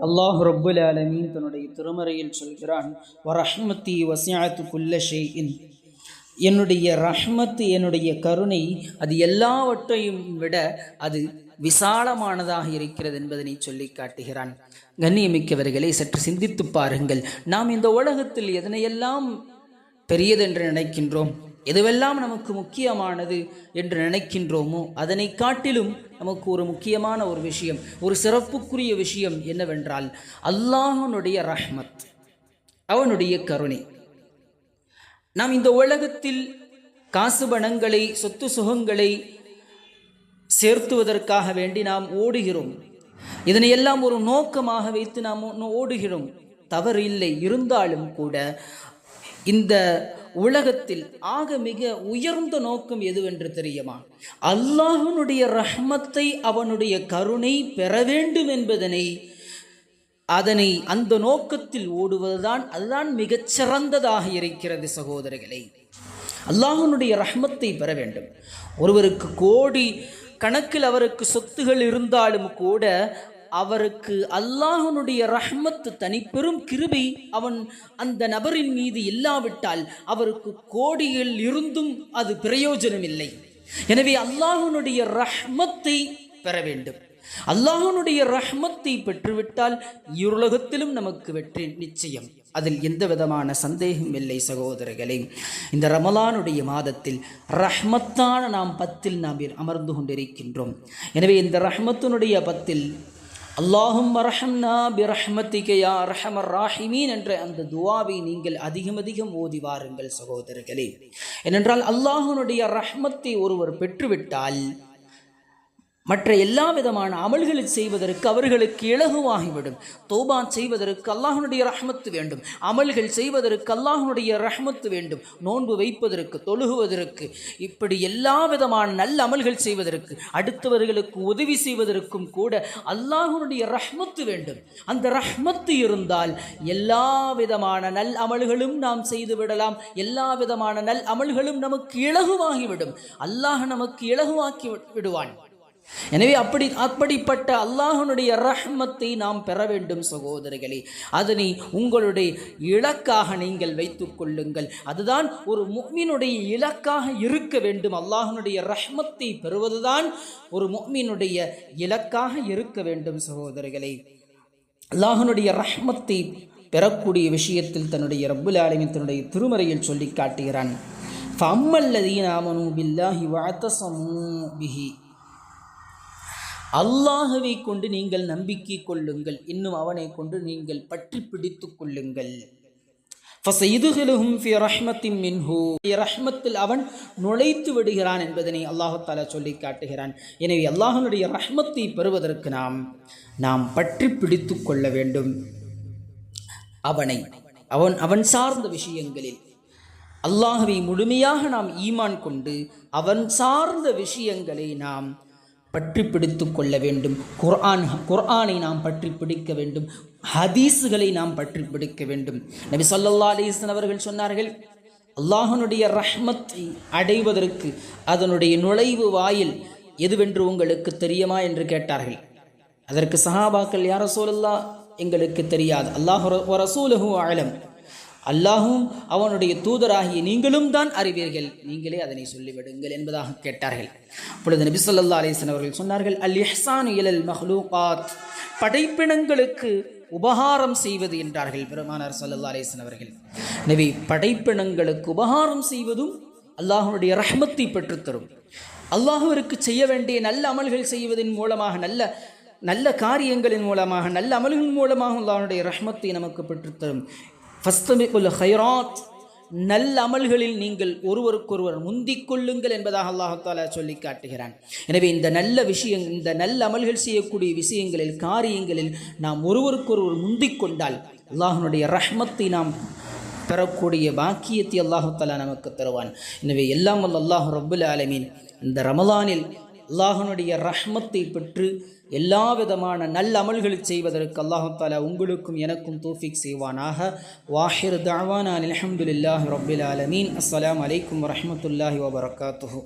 அல்லாஹ் ரப்புல் ஆலமீன் தன்னுடைய திருமறையில் சொல்கிறான் வரஹ்மத்தி வசியாத்து குல்ல என்னுடைய ரஹ்மத்து என்னுடைய கருணை அது எல்லாவற்றையும் விட அது விசாலமானதாக இருக்கிறது என்பதனை சொல்லி காட்டுகிறான். கண்ணியமிக்கவர்களை சற்று சிந்தித்து பாருங்கள். நாம் இந்த உலகத்தில் எதனையெல்லாம் பெரியதென்று நினைக்கின்றோம்? எதுவெல்லாம் நமக்கு முக்கியமானது என்று நினைக்கின்றோமோ அதனை காட்டிலும் நமக்கு ஒரு முக்கியமான ஒரு விஷயம் ஒரு சிறப்புக்குரிய விஷயம் என்னவென்றால் அல்லாஹனுடைய ரஹ்மத் அவனுடைய கருணை. நாம் இந்த உலகத்தில் காசு பணங்களை சொத்து சுகங்களை சேர்த்துவதற்காக வேண்டி நாம் ஓடுகிறோம். இதனையெல்லாம் ஒரு நோக்கமாக வைத்து நாம் ஓடுகிறோம் தவறு இல்லை இருந்தாலும் கூட இந்த உலகத்தில் ஆக மிக உயர்ந்த நோக்கம் எதுவென்று தெரியுமா? அல்லாஹனுடைய ரஹ்மத்தை அவனுடைய கருணை பெற வேண்டும் என்பதனை அதனை அந்த நோக்கத்தில் ஓடுவதுதான் அதுதான் மிகச்சிறந்ததாக இருக்கிறது சகோதரர்களே. அல்லாஹனுடைய ரஹ்மத்தை பெற வேண்டும். ஒருவருக்கு கோடி கணக்கில் அவருக்கு சொத்துகள் இருந்தாலும் கூட அவருக்கு அல்லாஹனுடைய ரஹ்மத்து தனிப்பெரும் கிருபை. அவன் அந்த நபரின் மீது இல்லாவிட்டால் அவருக்கு கோடியில் இருந்தும் அது பிரயோஜனம் இல்லை எனவே அல்லாஹனுடைய ரஹ்மத்தை பெற வேண்டும். அல்லாஹனுடைய ரஹ்மத்தை பெற்றுவிட்டால் இருலகத்திலும் நமக்கு வெற்றி நிச்சயம். அதில் எந்த விதமான சந்தேகம் இல்லை சகோதரர்களே. இந்த ரமலானுடைய மாதத்தில் ரஹ்மத்தான நாம் பத்தில் நாம் அமர்ந்து கொண்டிருக்கின்றோம். எனவே இந்த ரஹ்மத்தினுடைய பத்தில் அல்லாஹும் ரஹம்னா பிரஹ்மத்திக யா ரஹமர் ராஹிமீன் என்ற அந்த துவாவை நீங்கள் அதிகம் அதிகம் ஓதி வாருங்கள் சகோதரர்களே. ஏனென்றால் அல்லாஹனுடைய ரஹ்மத்தை ஒருவர் பெற்றுவிட்டால் மற்ற எல்லா விதமான அமல்களை செய்வதற்கு அவர்களுக்கு இலகுவாகிவிடும். தோபா செய்வதற்கு அல்லாஹனுடைய ரஹமத்து வேண்டும். அமல்கள் செய்வதற்கு அல்லாஹனுடைய ரஹமத்து வேண்டும். நோன்பு வைப்பதற்கு தொழுகுவதற்கு இப்படி எல்லா விதமான நல்ல அமல்கள் செய்வதற்கு அடுத்தவர்களுக்கு உதவி செய்வதற்கும் கூட அல்லாஹனுடைய ரஹ்மத்து வேண்டும். அந்த ரஹ்மத்து இருந்தால் எல்லா விதமான நல் அமல்களும் நாம் செய்து விடலாம். எல்லா விதமான நல் அமல்களும் நமக்கு இலகுவாகிவிடும். அல்லாஹ் நமக்கு இலகுவாக்கி விடுவான். எனவே அப்படி அப்படிப்பட்ட அல்லாஹனுடைய ரஹ்மத்தை நாம் பெற வேண்டும் சகோதரிகளே. அதனை உங்களுடைய இலக்காக நீங்கள் வைத்துக் கொள்ளுங்கள். அதுதான் ஒரு முக்மீனுடைய இலக்காக இருக்க வேண்டும். அல்லாஹனுடைய ரஹ்மத்தை பெறுவதுதான் ஒரு முக்மீனுடைய இலக்காக இருக்க வேண்டும் சகோதரிகளே. அல்லாஹனுடைய ரஹ்மத்தை பெறக்கூடிய விஷயத்தில் தன்னுடைய ரப்புல் ஆலமின் தன்னுடைய திருமறையில் சொல்லி காட்டுகிறான். ஃபம்மல்லதீன் ஆமனு பில்லாஹி வஅத்தஸமு பிஹி அல்லாஹவை கொண்டு நீங்கள் நம்பிக்கை கொள்ளுங்கள். இன்னும் அவனை கொண்டு நீங்கள் பற்றி பிடித்து கொள்ளுங்கள். ரஹ்மத்தில் அவன் நுழைத்து விடுகிறான் என்பதனை அல்லாஹால சொல்லி காட்டுகிறான். எனவே அல்லாஹனுடைய ரஹ்மத்தை பெறுவதற்கு நாம் நாம் பற்றி பிடித்து கொள்ள வேண்டும். அவனை அவன் அவன் சார்ந்த விஷயங்களில். அல்லாஹவை முழுமையாக நாம் ஈமான் கொண்டு அவன் சார்ந்த விஷயங்களை நாம் பற்றி பிடித்து கொள்ள வேண்டும். குர்ஆன் குர்ஆனை நாம் பற்றி பிடிக்க வேண்டும். ஹதீஸுகளை நாம் பற்றி பிடிக்க வேண்டும். நபி சொல்லல்லா அலிஸ்லாம் அவர்கள் சொன்னார்கள் அல்லாஹனுடைய ரஹ்மத்தை அடைவதற்கு அதனுடைய நுழைவு வாயில் எதுவென்று உங்களுக்கு தெரியுமா? என்று கேட்டார்கள். அதற்கு சஹாபாக்கள் யார சொல்லல்லா எங்களுக்கு தெரியாது. அல்லாஹ் ரசூலஹு ஆலம் அல்லாஹும் அவனுடைய தூதராகிய நீங்களும் தான் அறிவீர்கள். நீங்களே அதனை சொல்லிவிடுங்கள் என்பதாக கேட்டார்கள். அப்பொழுது நபி சொல்லா அலிஸ்லாம் அவர்கள் சொன்னார்கள் அல் இஹ்சான் இலல் மஹ்லூகாத். படைப்பினங்களுக்கு உபகாரம் செய்வது என்றார்கள் பெருமானார் சல்லா அலிஸ்லாம் அவர்கள். எனவே படைப்பினங்களுக்கு உபகாரம் செய்வதும் அல்லாஹனுடைய ரஹ்மத்தை பெற்றுத்தரும். அல்லாஹுவிற்கு செய்ய வேண்டிய நல்ல அமல்கள் செய்வதன் மூலமாக நல்ல நல்ல காரியங்களின் மூலமாக நல்ல அமல்களின் மூலமாக அல்லாஹனுடைய ரஹ்மத்தை நமக்கு பெற்றுத்தரும். ஃபஸ்தமிகுல் ஹைராத் நல்ல அமல்களில் நீங்கள் ஒருவருக்கொருவர் முந்திக் கொள்ளுங்கள் என்பதாக அல்லாஹாலா சொல்லி காட்டுகிறான். எனவே இந்த நல்ல விஷயம் இந்த நல்ல அமல்கள் செய்யக்கூடிய விஷயங்களில் காரியங்களில் நாம் ஒருவருக்கொருவர் முந்திக் கொண்டால் அல்லாஹனுடைய ரஹ்மத்தை நாம் பெறக்கூடிய பாக்கியத்தை அல்லாஹாலா நமக்கு தருவான். எனவே எல்லாம் வல்ல அல்லாஹ் ரபுல் ஆலமீன். இந்த ரமலானில் அல்லாஹனுடைய ரஹ்மத்தை பெற்று எல்லா விதமான நல்ல அமல்களை செய்வதற்கு அல்லாஹால உங்களுக்கும் எனக்கும் தோஃபிக் செய்வானாக. வாஹிர் தாவான் அலமதுல்லாஹ் ரபுல் ஆலமீன். அஸ்லாம் அலைக்கும் வரமத்துல்லாஹி வபரகாத்துஹூ.